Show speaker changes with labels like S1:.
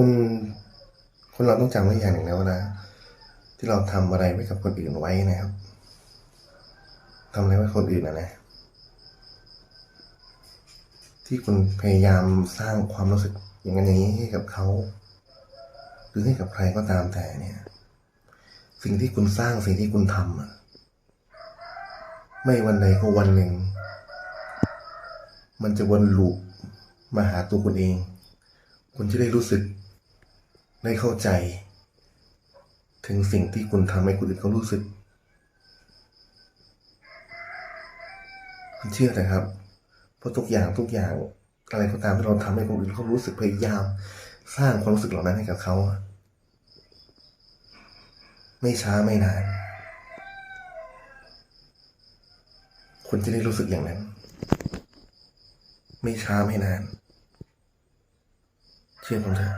S1: คุณคนเราต้องจำไว้อย่างหนึ่งนะว่านะที่เราทำอะไรไว้กับคนอื่นไว้นะครับทำอะไรไว้คนอื่นนะนะ ที่คุณพยายามสร้างความรู้สึกอย่างนั้นอย่างนี้ให้กับเขาหรือให้กับใครก็ตามแต่เนี่ย สิ่งที่คุณสร้างสิ่งที่คุณทำอะไม่วันใดก็วันหนึ่ง มันจะวนลูปมาหาตัวคุณเอง คุณจะได้รู้สึก ได้เข้าใจ ถึงสิ่งที่คุณทำให้คนอื่นเขารู้สึกคุณเชื่อแต่ครับ เพราะทุกอย่างทุกอย่างอะไรก็ตามที่เราทำให้คนอื่นเขารู้สึกพยายาม สร้างความรู้สึกเหล่านั้นให้กับเขาไม่ช้าไม่นาน คุณจะได้รู้สึกอย่างนั้น ไม่ช้าไม่นาน เชื่อผมเถอะ